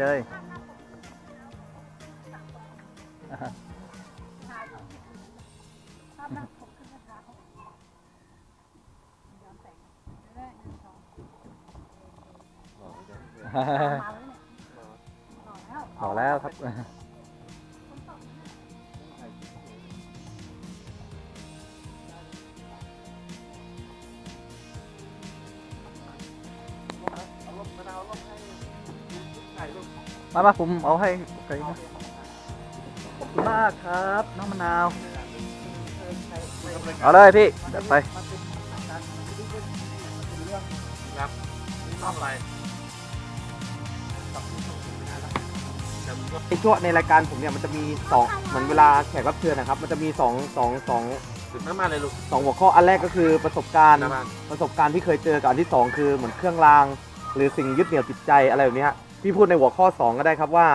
ได้ มามาผมเอาให้กุ๊กไก่นะขอบคุณมากครับน้องมะนาว เอาเลยพี่จัดไป ครับทำอะไรในช่วงในรายการผมเนี่ยมันจะมีสองเหมือนเวลาแขกรับเชิญนะครับ มันจะมีสองสองสองถึงน้ำมันเลยลูก สองหัวข้ออันแรกก็คือประสบการณ์น้ำมันประสบการณ์ที่เคยเจอกับอันที่สองคือเหมือนเครื่องราง หรือสิ่งยึดเหนี่ยวจิตใจอะไรแบบนี้ฮะ พี่พูดในหัวข้อสองก็ได้ครับว่า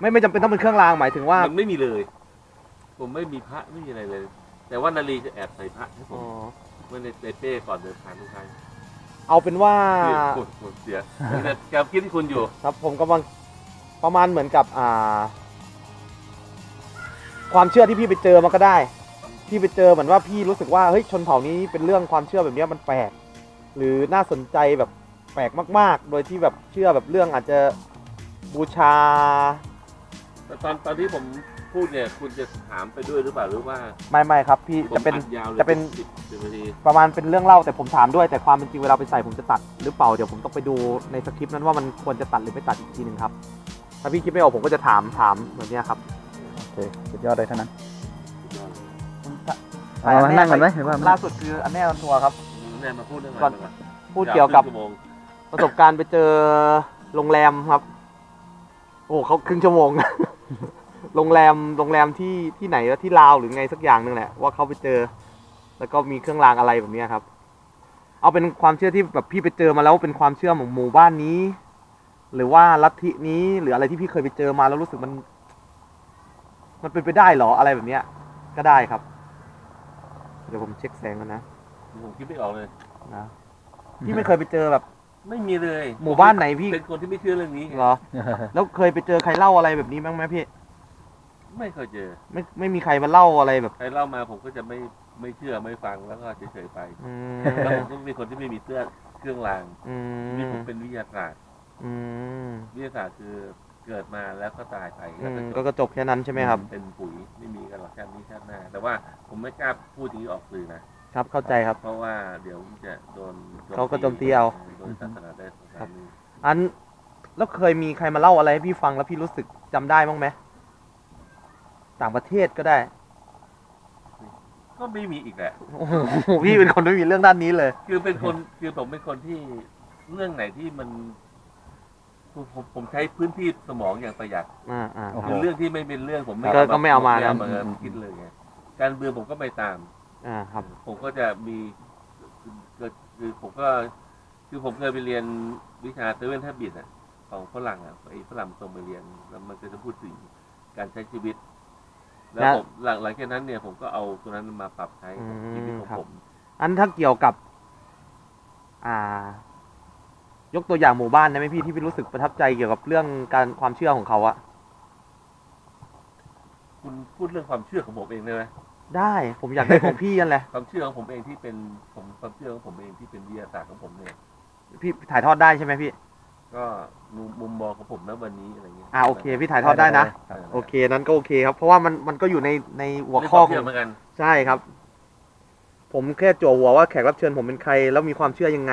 ไม่ไม่จำเป็นต้องเป็นเครื่องรางหมายถึงว่ามันไม่มีเลย ผมไม่มีพระไม่มีอะไรเลย แต่ว่านาลีจะแอบใส่พระให้ผอ๋มอเมื่อในในเป้ก่อนเดินทางทุกครั้งเอาเป็นว่าเสียปวดปวดเสียแต่แกคิดที่คุณอยู่ ครับผมกำลังประมาณเหมือนกับอ่า ความเชื่อที่พี่ไปเจอมาก็ได้ พี่ไปเจอเหมือนว่าพี่รู้สึกว่าเฮ้ยชนเผ่านี้เป็นเรื่องความเชื่อแบบเนี้ยมันแปลกหรือน่าสนใจแบบ แปลกมาก ๆ โดยที่แบบเชื่อแบบเรื่องอาจจะบูชา แต่ตอนตอนที่ผมพูดเนี่ยคุณจะถามไปด้วยหรือเปล่าหรือว่าไม่ไม่ครับ พี่ผมจะเป็นอัดยาวเลยจะเป็นสิบสิบนาทีประมาณเป็นเรื่องเล่าแต่ผมถามด้วยแต่ความเป็นจริงเวลาไปใส่ผมจะตัดหรือเปล่าเดี๋ยวผมต้องไปดูในสคริปต์นั้นว่ามันควรจะตัดหรือไม่ตัดอีกทีหนึ่งครับ ถ้าพี่คิดไม่ออกผมก็จะถามถามแบบเนี้ยครับโอเคสุดยอดเลยเท่านั้นสุดยอดเอามานั่งกันไหมหรือว่าล่าสุดคืออันแน่ออนทัวร์ครับ แน่มาพูดเรื่องอะไรก่อนบ้างพูดเกี่ยวกับ ครึ่งชั่โมง ประสบการณ์ไปเจอโรงแรมครับ โอ้เขาครึ่งชั่วโมง โรงแรมโรงแรมที่ที่ไหนวะที่ลาวหรือไงสักอย่างหนึ่งแหละว่าเขาไปเจอ แล้วก็มีเครื่องรางอะไรแบบเนี้ยครับ เอาเป็นความเชื่อที่แบบพี่ไปเจอมาแล้วเป็นความเชื่อของหมู่บ้านนี้ หรือว่าลัทธินี้หรืออะไรที่พี่เคยไปเจอมาแล้วรู้สึกมัน มันเป็นไปได้เหรออะไรแบบเนี้ย ก็ได้ครับ เดี๋ยวผมเช็คแสงกันนะผมคิดไม่ออกเลยนะพี่ไม่เคยไปเจอแบบ ไม่มีเลยหมู่บ้านไหนพี่เป็นคนที่ไม่เชื่อเรื่องนี้ไงเหรอ แล้วเคยไปเจอใครเล่าอะไรแบบนี้บ้างไหมพี่ ไม่เคยเจอ ไม่ไม่มีใครมาเล่าอะไรแบบ ใครเล่ามาผมก็จะไม่ไม่เชื่อไม่ฟังแล้วก็เฉยๆไปอืมแล้วผมก็เป็นคนที่ไม่มีเสื้อเครื่องรางอืนี่มผมเป็นวิทยาศาสตร์อืมวิทยาศาสตร์คือเกิดมาแล้วก็ตายไปอืแล้วมก็ก็กระจบแค่นั้นใช่ไหมครับ เป็นปุ๋ยไม่มีกันหรอกชาตินี้ชาติหน้าแต่ว่าผมไม่กล้าพูดอย่างนี้ออกสื่อนะ ครับเข้าใจครับ เพราะว่าเดี๋ยวจะโดนเขาก็โจมตีเอา โดนศาสนาได้สงครามนี้อันแล้วเคยมีใครมาเล่าอะไรให้พี่ฟังแล้วพี่รู้สึกจำได้บ้างไหมต่างประเทศก็ได้ ก็ไม่มีอีกแหละ โอ้โหพี่เป็นคนไม่มีเรื่องด้านนี้เลย คือเป็นคน คือผมเป็นคนที่เรื่องไหนที่มันผมผมผมใช้พื้นที่สมองอย่างประหยัดอ่าอ่าโอ้โหคือเรื่องที่ไม่เป็นเรื่องผมไม่ก็ก็ไม่เอามานะไเอามาคิดเลยไงการเมืองผมก็ไม่ตาม อ่าครับผมก็จะมีคือคือผมก็คือผมเคยไปเรียนวิชาเซเว่นแทบบิดอะของฝรั่งอะไอ้ฝรั่งส่งไปเรียนแล้วมันก็จะพูดถึงการใช้ชีวิต แล้วผมหลังหลังจากนั้นเนี่ยผมก็เอาตัวนั้นมาปรับใช้กับชีวิตของผมอันถ้าเกี่ยวกับ อ่า ยกตัวอย่างหมู่บ้านได้ไหมพี่ที่พี่รู้สึกประทับใจเกี่ยวกับเรื่องการความเชื่อของเขาอะคุณพูดเรื่องความเชื่อของผมเองได้ไหม ได้ผมอยากได้ของพี่นั่นแหละความเชื่อของผมเองที่เป็นผมความเชื่อของผมเองที่เป็นวิทยาศาสตร์ของผมเนี่ยพี่ถ่ายทอดได้ใช่ไหมพี่ ก็มุมมุมมองของผมณวันนี้อะไรเงี้ยอ่าโอเค พี่ถ่ายทอดได้นะเออโอเคนั้นก็โอเคครับ เพราะว่ามันมันก็อยู่ในในหัวเรื่องข้อความขเชื่อองเหมือนกันใช่ครับ ผมแค่จั่วหัวว่าแขกรับเชิญผมเป็นใคร แล้วมีความเชื่อยังไง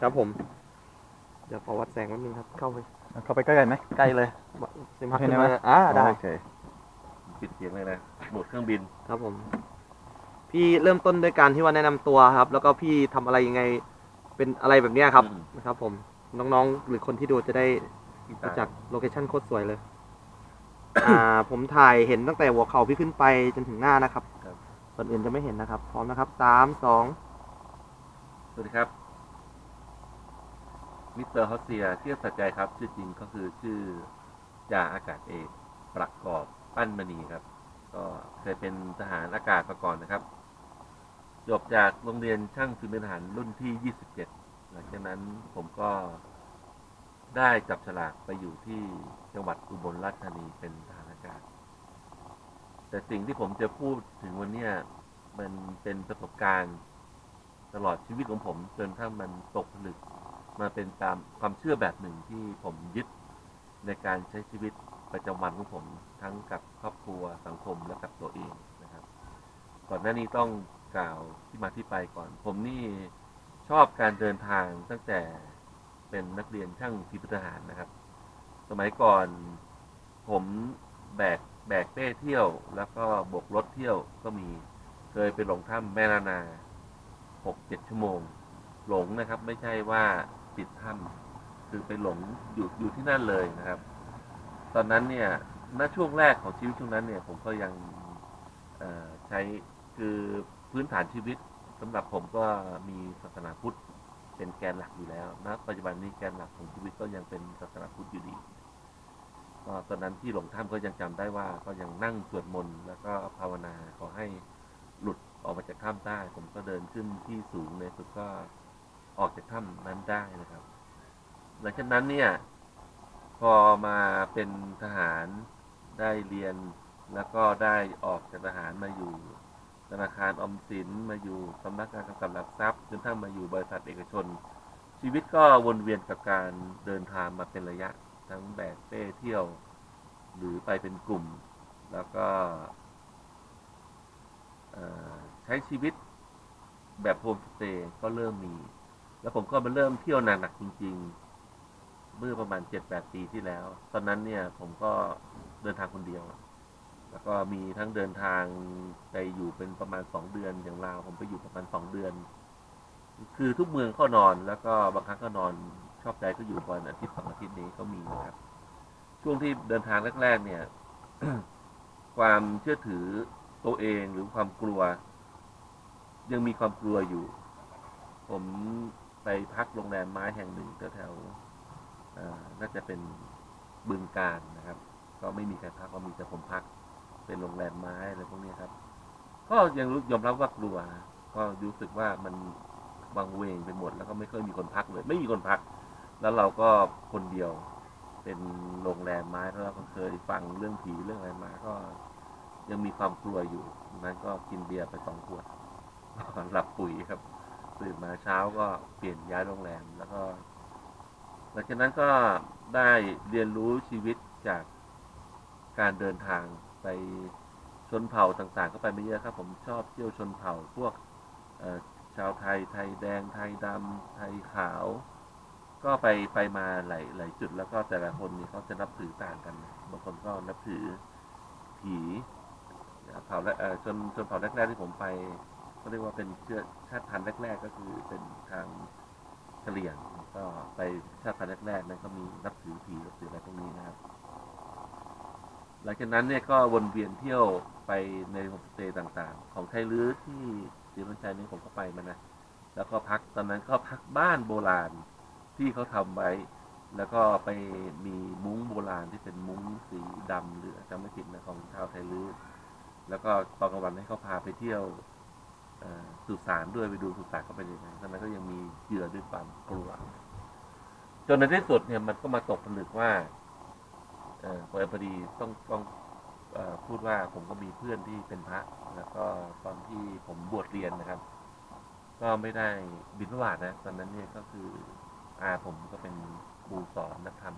ครับผม เดี๋ยวขอวัดแสงนิดนึงครับ เข้าไปเข้าไปใกล้ๆไหมใกล้เลยเสียงพักเห็นขึ้นไหมมาอ่าได้โอเคปิดเสียงเลยนะโหมดเครื่องบิน ครับผม พี่เริ่มต้นด้วยการที่ว่าแนะนำตัวครับ แล้วก็พี่ทำอะไรยังไง เป็นอะไรแบบเนี้ยครับอืม นะครับ ผมน้องๆ หรือคนที่ดูจะได้ที่รู้ตายจักโลเคชั่นโคตรสวยเลย อ่า ผมถ่ายเห็นตั้งแต่หัวเข่าพี่ขึ้นไปจนถึงหน้านะครับ ส่วนอื่นจะไม่เห็นนะครับ พร้อมนะครับสามสองสวัสดีครับ มิสเตอร์ฮอสเซียเทียบสัจใจครับ ชื่อจริงก็คือชื่อจ่าอากาศเอกประกอบปั้นมณีครับ ก็เคยเป็นทหารอากาศมาก่อนนะครับ จบจากโรงเรียนช่างฝีมือทหารรุ่นที่ 27 หลังจากนั้นผมก็ได้จับฉลากไปอยู่ที่จังหวัดอุบลราชธานีเป็นทหารอากาศ แต่สิ่งที่ผมจะพูดถึงวันนี้มันเป็นประสบการณ์ตลอดชีวิตของผม จนถ้ามันตกผลึกมาเป็นตามความเชื่อแบบหนึ่งที่ผมยึดในการใช้ชีวิต ประจำวันของผมทั้งกับครอบครัวสังคมและกับตัวเองนะครับ ก่อนหน้านี้ต้องกล่าวที่มาที่ไปก่อน ผมนี่ชอบการเดินทางตั้งแต่เป็นนักเรียนช่างฝีมือทหารนะครับ สมัยก่อนผมแบกแบกเป้เที่ยว แล้วก็บกรถเที่ยวก็มีเคยไปหลงถ้ำแม่นานาหกเจ็ดชั่วโมง หลงนะครับ ไม่ใช่ว่าติดถ้ำคือไปหลงอยู่อยู่ที่นั่นเลยนะครับ ตอนนั้นเนี่ยณช่วงแรกของชีวิตช่วงนั้นเนี่ย ผมก็ยังใช้คือพื้นฐานชีวิตสำหรับผมก็มีศาสนาพุทธเป็นแกนหลักอยู่แล้วณปัจจุบันนี้แกนหลักของชีวิตก็ยังเป็นศาสนาพุทธอยู่ดีก็ตอนนั้นที่หลงถ้ำก็ยังจำได้ว่าก็ยังนั่งสวดมนต์แล้วก็ภาวนาขอให้หลุดออกมาจากถ้ำได้ผมก็เดินขึ้นที่สูงในสุดก็ออกจากถ้ำนั้นได้นะครับ หลังจากนั้นเนี่ย พอมาเป็นทหารได้เรียนแล้วก็ได้ออกจากทหารมาอยู่ ธนาคารอมสินมาอยู่สำนักงานกำกับหลักทรัพย์จนทั้งมาอยู่บริษัทเอกชน ชีวิตก็วนเวียนกับการเดินทางมาเป็นระยะ ทั้งแบกเป้เที่ยว หรือไปเป็นกลุ่ม แล้วก็ใช้ชีวิตแบบโฮมสเตย์ก็เริ่มมี แล้วผมก็มาเริ่มเที่ยวหนักๆจริง ๆ เมื่อประมาณเจ็ดแปดปีที่แล้ว ตอนนั้นเนี่ยผมก็เดินทางคนเดียว แล้วก็มีทั้งเดินทางไปอยู่เป็นประมาณสองเดือนอย่างลาวผมไปอยู่ประมาณสองเดือน คือทุกเมืองก็นอนแล้วก็บางครั้งก็นอนชอบใจก็อยู่วันอาทิตย์สองอาทิตย์นี้ก็มีนะครับ ช่วงที่เดินทางแรกๆเนี่ย ความเชื่อถือตัวเองหรือความกลัว ยังมีความกลัวอยู่ ผมไปพักโรงแรมไม้แห่งหนึ่งแถว น่าจะเป็นบึงการนะครับ ก็ไม่มีใครพักก็มีแต่ผมพัก เป็นโรงแรมไม้อะไรพวกนี้ครับ ก็ยังรู้ยอมรับว่ากลัวนะก็รู้สึกว่ามันบางเวงไปหมด แล้วก็ไม่เคยมีคนพักเลย ไม่มีคนพัก แล้วเราก็คนเดียว เป็นโรงแรมไม้แล้วเราก็เคยฟังเรื่องผีเรื่องอะไรมา ก็ยังมีความกลัวอยู่นั้นก็กินเบียร์ไปสองขวดหลับปุ๋ยครับตื่นมาเช้าก็เปลี่ยนย้ายโรงแรมแล้วก็ หลังจากนั้นก็ได้เรียนรู้ชีวิตจากการเดินทางไปชนเผ่าต่างๆ ก็ไปไม่เยอะครับ ผมชอบเที่ยวชนเผ่าพวกชาวไทยไทยแดงไทยดำไทยขาว ก็ไปไปมาหลายหลายจุดแล้วก็แต่ละคนนี่เขาจะนับถือต่างกันบางคนก็นับถือผีเผ่าแรกเอ่อชนชนเผ่าแรกๆที่ผมไปเขาเรียกว่าเป็นเชื้อชาติพันธุ์แรกๆ ก็คือเป็นทาง กะเหรี่ยงก็ไปชาติพันธุ์แรกๆนั้นก็มีนับถือผีนับถืออะไรพวกนี้นะครับ หลังจากนั้นเนี่ยก็วนเวียนเที่ยวไปในโฮมสเตย์ต่างๆ ของไทยลื้อที่ศรีพันชัยนี่ผมก็ไปมานะแล้วก็พักตอนนั้นก็พักบ้านโบราณที่เขาทำไว้ แล้วก็ไปมีมุ้งโบราณที่เป็นมุ้งสีดำหรือจำไม่ผิดนะของชาวไทยลื้อแล้วก็ตอนกลางวันให้เขาพาไปเที่ยว สุสานด้วยไปดูสุสานเขาเป็นยังไงตอนนั้นก็ยังมีเหยื่อด้วยความกลัวจนในที่สุดเนี่ยมันก็มาตกผลึกว่าเออพอพอดีต้องต้องอพูดว่าผมก็มีเพื่อนที่เป็นพระ แล้วก็ตอนที่ผมบวชเรียนนะครับ ก็ไม่ได้บิณฑบาตนะ ตอนนั้นเนี่ยก็คืออาผมก็เป็นครูสอนนักธรรม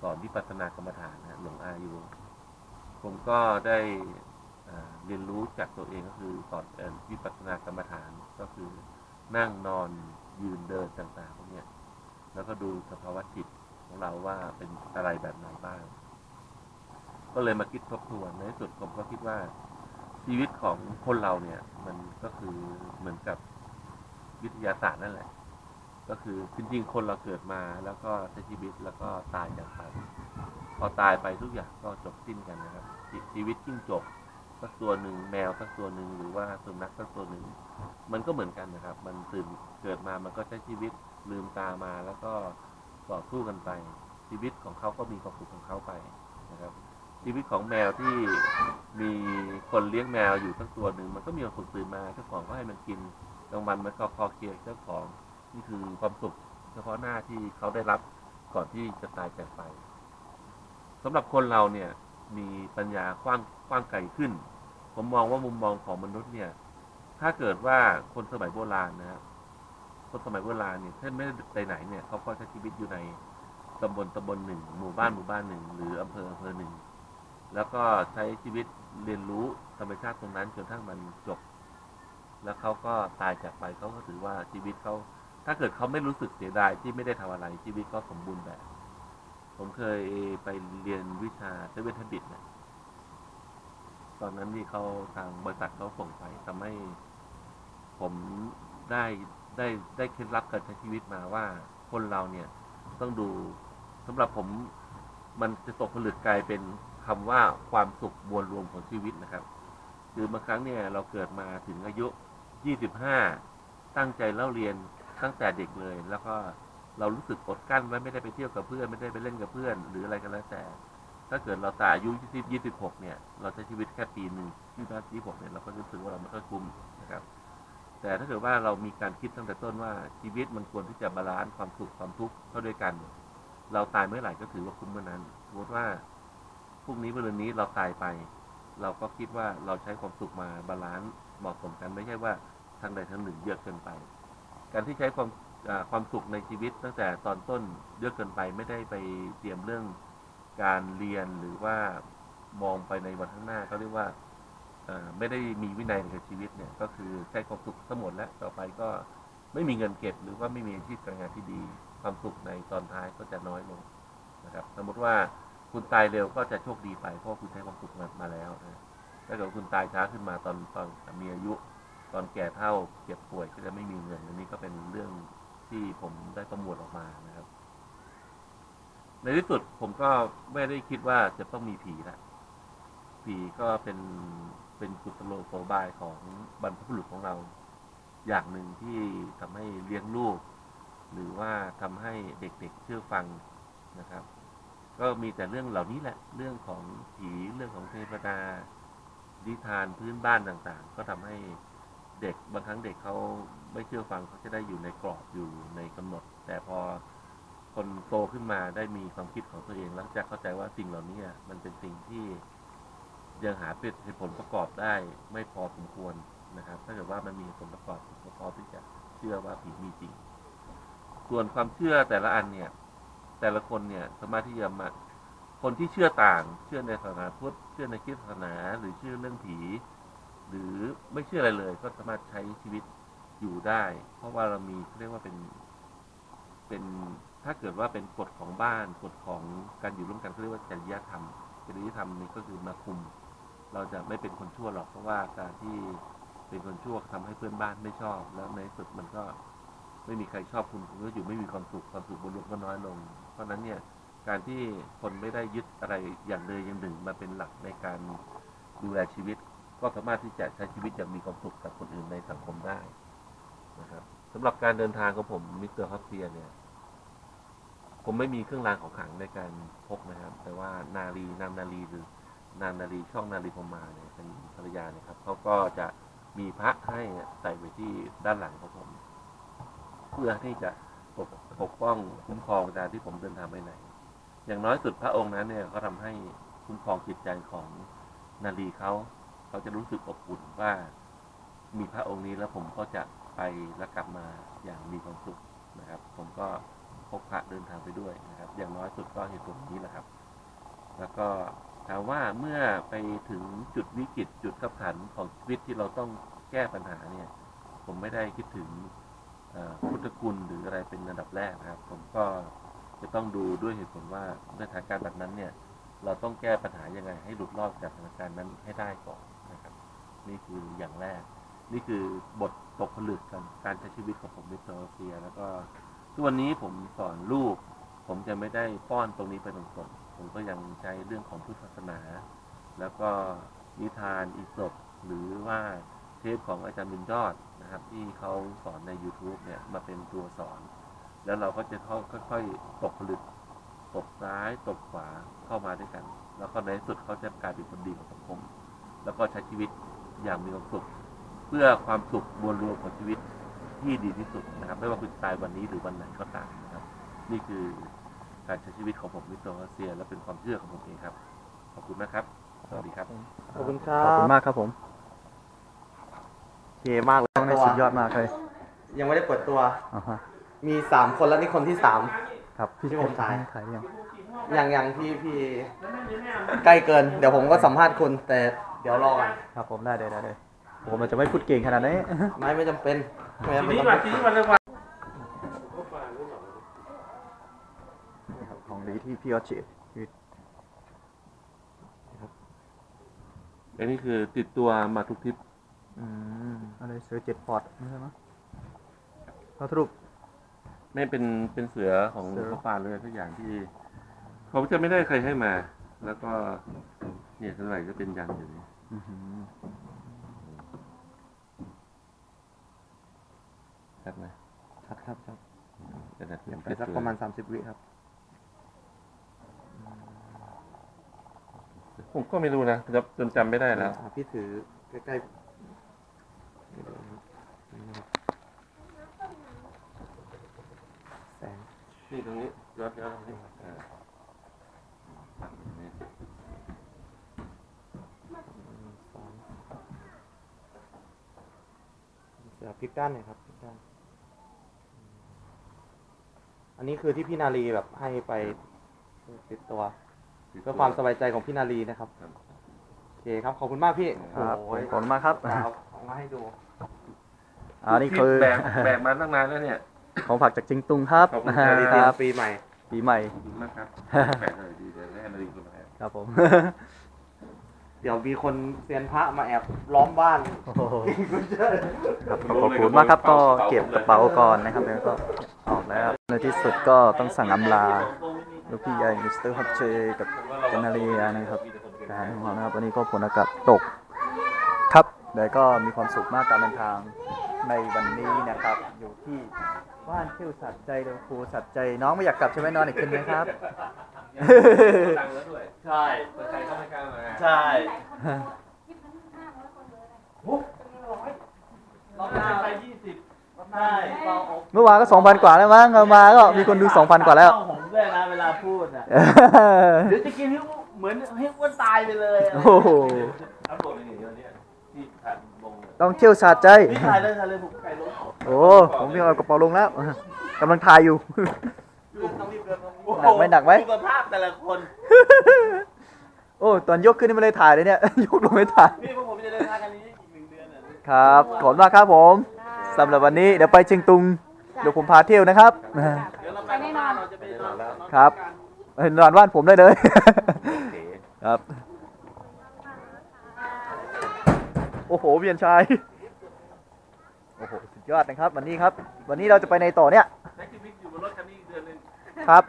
สอนวิปัสสนากรรมฐานนะหลวงอาอยุผมก็ได้ เรียนรู้จากตัวเองก็คือสอนวิปัสสนากรรมฐานก็คือนั่งนอนยืนเดินต่างๆพวกนี้แล้วก็ดูสภาวะจิตของเราว่าเป็นอะไรแบบไหนบ้าง ก็เลยมาคิดทบทวนในสุดผมก็คิดว่าชีวิตของคนเราเนี่ย มันก็คือเหมือนกับวิทยาศาสตร์นั่นแหละ ก็คือจริงๆ คนเราเกิดมาแล้วก็ใช้ชีวิตแล้วก็ตายจากไปพอตายไปทุกอย่างก็จบสิ้นกันนะครับชีชีวิตจิ้งจบ สักตัวหนึ่งแมวสักตัวหนึ่งหรือว่าสุนัขสักตัวหนึ่งมันก็เหมือนกันนะครับ มันตื่นเกิดมามันก็ใช้ชีวิตลืมตามาแล้วก็ต่อสู้กันไป ชีวิตของเขาก็มีความสุขของเขาไปนะครับ ชีวิตของแมวที่มีคนเลี้ยงแมวอยู่สักตัวหนึ่งมันก็มีความสุขตื่นมาเจ้าของก็ให้มันกินกลางวันมันก็คอเคลียร์เจ้าของนี่คือความสุข เฉพาะหน้าที่เขาได้รับก่อนที่จะตายจากไปสำหรับคนเราเนี่ยมีปัญญากว้างกว้างไกลขึ้น ผมมองว่ามุมมองของมนุษย์เนี่ย ถ้าเกิดว่าคนสมัยโบราณนะครับคนสมัยโบราณเนี่ยท่านไม่ได้ไปไหนเนี่ยเขาก็ใช้ชีวิตอยู่ในตำบลตำบลหนึ่งหมู่บ้านหมู่บ้านหนึ่ง หรืออำเภออำเภอหนึ่ง แล้วก็ใช้ชีวิตเรียนรู้ธรรมชาติตรงนั้นจนทั้งมันจบ แล้วเขาก็ตายจากไปเขาก็ถือว่าชีวิตเขาถ้าเกิดเขาไม่รู้สึกเสียดายที่ไม่ได้ทำอะไรชีวิตก็สมบูรณ์แบบ ผมเคยไปเรียนวิชาเซเว่นทับิตเนี่ย ตอนนั้นนี่เขาทางบริษัทเขาส่งไปทำให้ผมได้ได้ได้เคล็ดลับการใช้ชีวิตมาว่าคนเราเนี่ยต้องดูสำหรับผมมันจะตกผลึกกลายเป็นคำว่าความสุขมวลรวมของชีวิตนะครับ คือบางครั้งเนี่ยเราเกิดมาถึงอายุ 25 ตั้งใจเล่าเรียนตั้งแต่เด็กเลย แล้วก็เรารู้สึกอดกั้นไว้ไม่ได้ไปเที่ยวกับเพื่อน ไม่ได้ไปเล่นกับเพื่อน หรืออะไรก็แล้วแต่ ถ้าเกิดเราตายอายุ20 26เนี่ย เราใช้ชีวิตแค่ปีหนึ่งที่บ้านที่6เนี่ยเราก็รู้สึกว่าเราไม่ค่อยคุ้มนะครับ แต่ถ้าเกิดว่าเรามีการคิดตั้งแต่ต้นว่าชีวิตมันควรที่จะบาลานซ์ความสุขความทุกข์เข้าด้วยกัน เราตายเมื่อไหร่ก็ถือว่าคุ้มเมื่อนั้นสมมติว่าพรุ่งนี้เมื่อนี้เราตายไป เราก็คิดว่าเราใช้ความสุขมาบาลานซ์เหมาะสมกันไม่ใช่ว่าทางใดทางหนึ่งเยอะเกินไป การที่ใช้ความความสุขในชีวิตตั้งแต่ตอนต้นเยอะเกินไปไม่ได้ไปเตรียมเรื่อง การเรียนหรือว่ามองไปในวันข้างหน้าเขาเรียกว่าไม่ได้มีวินัยในชีวิตเนี่ย ก็คือใช้ความสุขทั้งหมดแล้วต่อไปก็ไม่มีเงินเก็บ หรือว่าไม่มีอาชีพการงานที่ดี ความสุขในตอนท้ายก็จะน้อยลงนะครับ สมมติว่าคุณตายเร็วก็จะโชคดีไปเพราะคุณใช้ความสุขมามาแล้วนะถ้าเกิดคุณตายช้าขึ้นมาตอนตอนมีอายุ ตอนแก่เท่าเจ็บป่วยก็จะไม่มีเงินอันนี้ก็เป็นเรื่องที่ผมได้ประมวลออกมานะครับ ในที่สุดผมก็ไม่ได้คิดว่าจะต้องมีผีละผีก็เป็นเป็นกุศโลโกบายของบรรพบุรุษของเรา อย่างหนึ่งที่ทำให้เลี้ยงลูก หรือว่าทำให้เด็กๆเชื่อฟังนะครับ ก็มีแต่เรื่องเหล่านี้แหละ เรื่องของผีเรื่องของเทวดานิทานพื้นบ้านต่างๆ ก็ทำให้เด็กบางครั้งเด็กเขาไม่เชื่อฟังเขาจะได้อยู่ในกรอบอยู่ในกำหนด แต่พอ คนโตขึ้นมาได้มีความคิดของตัวเอง แล้วจะเข้าใจว่าสิ่งเหล่านี้มันเป็นสิ่งที่ยังหาเป็นเหตุผลประกอบได้ไม่พอสมควรนะครับ ถ้าเกิดว่ามันมีผลประกอบก็พอที่จะเชื่อว่าผีมีจริง ส่วนความเชื่อแต่ละอันเนี่ย แต่ละคนเนี่ยสามารถที่จะมาคนที่เชื่อต่าง เชื่อในศาสนาพุทธเชื่อในคริสตศาสนา หรือเชื่อเรื่องผี หรือไม่เชื่ออะไรเลย ก็สามารถใช้ชีวิตอยู่ได้ เพราะว่าเรามีเขาเรียกว่าเป็นเป็น ถ้าเกิดว่าเป็นกฎของบ้านกฎของการอยู่ร่วมกันเขาเรียกว่าจริยธรรมจริยธรรมนี่ก็คือมาคุม เราจะไม่เป็นคนชั่วหรอกเพราะว่าการที่เป็นคนชั่วทำให้เพื่อนบ้านไม่ชอบ แล้วในสุดมันก็ไม่มีใครชอบคุณคุณก็อยู่ไม่มีความสุขความสุขบนรวมก็น้อยลง เพราะนั้นเนี่ยการที่คนไม่ได้ยึดอะไรอย่างใดอย่างหนึ่งมาเป็นหลักในการดูแลชีวิต ก็สามารถที่จะใช้ชีวิตอย่างมีความสุขกับคนอื่นในสังคมได้นะครับสำหรับการเดินทางของผมมิสเตอร์ฮอปเทียเนี่ย ผมไม่มีเครื่องรางของขลังในการพกนะครับ แต่ว่านาลีนางนาลีหรือนางนาลีช่องนาลีพมาเนี่ยเป็นภรรยาเนี่ยครับเขาก็จะมีพระให้ใส่ไว้ที่ด้านหลังของผม เพื่อที่จะปกปกป้องคุ้มครองเวลาที่ผมเดินทางไปไหน อย่างน้อยสุดพระองค์นั้นเนี่ยเขาทำให้คุ้มครองจิตใจของนาลีเขาเขาจะรู้สึกอบอุ่นว่า มีพระองค์นี้แล้วผมก็จะไปและกลับมาอย่างมีความสุขนะครับ ผมก็ กพระเดินทางไปด้วยนะครับ อย่างน้อยสุดก็เหตุผลนี้แหละครับ แล้วก็ถามว่าเมื่อไปถึงจุดวิกฤตจุดขับขันของชีวิตที่เราต้องแก้ปัญหาเนี่ย ผมไม่ได้คิดถึงพุทธคุณหรืออะไรเป็นอันดับแรกนะครับ ผมก็จะต้องดูด้วยเหตุผลว่าในสถานการณ์แบบนั้นเนี่ย เราต้องแก้ปัญหายังไง ให้หลุดรอดจากสถานการณ์นั้นให้ได้ก่อนนะครับ นี่คืออย่างแรก นี่คือบทตกผลึกกันการใช้ชีวิตของผมในโซเฟียแล้วก็ ทุกวันนี้ผมสอนลูก ผมจะไม่ได้ป้อนตรงนี้ไปตรงๆผมก็ยังใช้เรื่องของพุทธศาสนา แล้วก็นิทานอีสบหรือว่าเทปของอาจารย์บุญยอดนะครับ ที่เขาสอนใน YouTube เนี่ยมาเป็นตัวสอน แล้วเราก็จะค่อยๆตกผลึกตบซ้ายตบขวาเข้ามาด้วยกัน แล้วก็ในที่สุดเขาจะกลายเป็นคนดีของสังคม แล้วก็ใช้ชีวิตอย่างมีความสุข เพื่อความสุขมวลรวมของชีวิต ที่ดีที่สุดนะครับ ไม่ว่าคุณจะตายวันนี้หรือวันไหนก็ตามนะครับ นี่คือการใช้ชีวิตของผมวิโตรัสเซีย และเป็นความเชื่อของผมเองครับ ขอบคุณมากครับ สวัสดีครับ ขอบคุณครัขอบคุณบมากครับผมโอเคมากเลยต้องได้สุดยอดมากเลยยังไม่ได้เปิดตัว อ่าฮะมีสามคนแล้วนี่คนที่สาม ครับพี่ที่ผมถ่ายถ่ายยัง อย่างอย่างที่พี่ใกล้เกิน เดี๋ยวผมก็สัมภาษณ์คุณแต่เดี๋ยวรอกัน ครับผมได้ได้ได้ได้ ผมมันจะไม่พูดเก่งขนาดนี้ไม่ไม่จำเป็นไม่จำทีเป็นนี้ต้องวันทีนี้วันเรื่องวันครับของดีที่พี่ออชิอันนี้คือติดตัวมาทุกทริปอืมอะไรเสือเจ็ดพอร์ตไม่ใช่ไหมเราสรุปไม่เป็นเป็นเสือของเสือพ่อปานเลยทุกอย่างที่เขาจะไม่ได้ใครให้มา แล้วก็เนี่ยเท่าไหร่ก็เป็นยันอยู่นี่ อื้อหือ ชัดไหมครับครับครับกระดาษเดี๋ยวไปสักประมาณ30วิครับ ผมก็ไม่รู้นะจำจนจำไม่ได้แล้วอะพี่ถือใกล้ๆแสงนี่ตรงนี้ย้อนย้อนตรงนี้อ่าปักตรงนี้สองเสือพลิกด้านหน่อยครับพลิกด้าน อันนี้คือที่พี่นาลีแบบให้ไปติดตัวเพื่อความสบายใจของพี่นาลีนะครับครับโอเคครับขอบคุณมากพี่ครับโอ้ยขอบคุณมากครับเอาเอามาให้ดูอ่านี่คือแบกแบกมาตั้งนานแล้วเนี่ย ของผักจากจิงตุงครับขอบคุณนาลีคเตรียรัมบปีใหม่ ปีใหม่ขอบคุณมากครับแบกเลยดีเดี๋ยวให้นาฬิกามาแทนครับผมเดี๋ยวมีคนเซียนพระมาแอบล้อมบ้านโอ้โหครับขอบคุณมากครับก็เก็บกระเป๋าก่อนนะครับแล้วก็ ออกแล้ว ในที่สุดก็ต้องสั่งอำลา ลูกพี่ใหญ่มิสเตอร์ฮัตเจกับเจนาเรียนะครับการของเรานะครับวันนี้ก็ฝนอากาศตกครับแต่ก็มีความสุขมากการเดินทางในวันนี้นะครับ อยู่ที่บ้านเที่ยวสัตว์ใจเดลครูสัตว์ใจน้องไม่อยากกลับใช่ไหมนอนอีกคืนไหมครับดังแล้วด้วยใช่เปิดใจเข้าไม่กล้ามาใช่รอบหน้าไปยี่สิบ รอบหน้าเราเอาเมื่อวานก็สองพันกว่าแล้วมั้งเอามาก็มีคนดูสองพันกว่าแล้วเข้ผมด้วยนะเวลาพูดอะเดี๋ยวจะกินให้เหมือนให้อ้วนตายไปเลยอะโอ้โหอัพโหลดในหนึ่งเดียวเนี่ยที่ผ่านวงเลยต้องเที่ยวสาดใจพี่ถ่ายเลยถ่ายเลยผมไก่ล้มโอ้ผมพี่เอากระเป๋าลงแล้วกำลังถ่ายอยู่ต้องรีบเดินหนักไหมหนักไหมสุขภาพแต่ละคน โอ้ตอนยกขึ้นนี่ไม่ได้ถ่ายเลยเนี่ยยกลงไม่ถ่ายพี่พวกผมจะเดินทางกันนี้อีกหนึ่งเดือนอะครับขอบคุณมากครับผม สำหรับวันนี้เดี๋ยวไปเชียงตุงเดี๋ยวผมพาเที่ยวนะครับเดี๋ยวเราไปข้างหน้าเราจะไปนอนนอนครับเอ้ยนอนบ้านผมได้เลยครับโอ้โหเวียนชัยโอ้โหสุดยอดนะครับ วันนี้ครับ วันนี้เราจะไปในต่อเนี่ยใช้ชีวิตอยู่บนรถคันนี้อีกเดือนหนึงครับ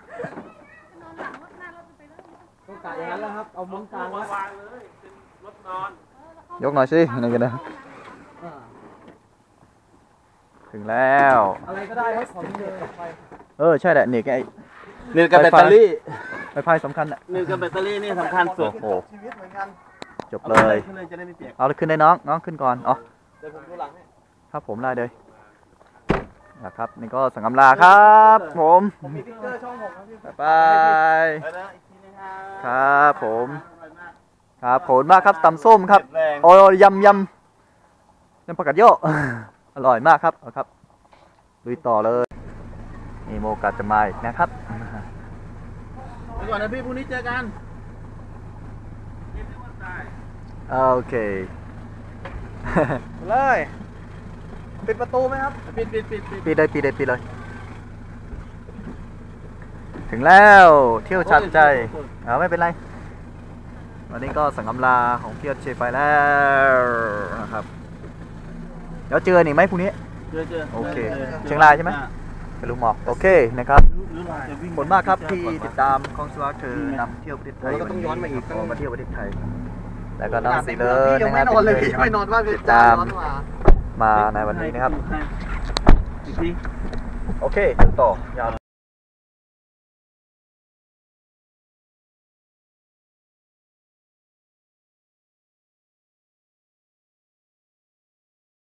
ต้องกะอย่างนั้นแล้วครับเอามุ้งกลางไว้วางเลยเป็นรถนอนยกหน่อยสินี่กันนะอ่า ถึงแล้ว อะไรก็ได้ครับขอที่เดินไปเออใช่แหละนี่ไงเนื่องกับแบตเตอรี่ไฟฟ้าสำคัญอะเนื่องกับแบตเตอรี่นี่สำคัญสุดโอ้โหชีวิตเหมือนกันจบเลยขึ้นเลยจะได้ไม่เปียกเอาเลยขึ้นได้น้องน้องขึ้นก่อนอ๋อเดี๋ยวผมดูหลังให้ครับผมได้เลยนะครับนี่ก็สังกำลาครับผมผมมีติ๊กเกอร์ช่องผมนะพี่บ๊ายบายไปนะอีกทีนึงครับครับผมอร่อยมากครับขอบคุณมากครับตำส้มครับเผ็ดแรงโอ้ยยำยำยำผักกาดโยก อร่อยมากครับเอาครับลุยต่อเลยนี่โมกาสจะมาอีกนะครับไปก่อนนะพี่พรุ่งนี้เจอกันโอเคเลยปิดประตูไหมครับปิดปิดปิดปิดปิดเลยปิดเลยปิดเลย ถึงแล้วเที่ยวชัดใจเอาไม่เป็นไรวันนี้ก็สังกำลาของเที่ยวเชฟไปแล้วนะครับ เดี๋ยวเจอหนิไหมพรุ่งนี้ เจอเจอโอเคจอเชียงรายใช่ไหมเป็นลุงหมอกโอเคนะครับหรือเราจะวิ่งขอบคุณมากครับที่ติดตามของสวาเธอนำเที่ยวประเทศไทยเราก็ต้องย้อนมาอีกวันนี้มาเที่ยวประเทศไทย แล้วก็น้องสีเลพี่ยยังนะคไม่รับนอนเลยที่พี่ยังไม่นอนบ้านติพี่ดจ้าตามร้อนมามาในวันนี้นะครับอีกทีโอเคต่อยาว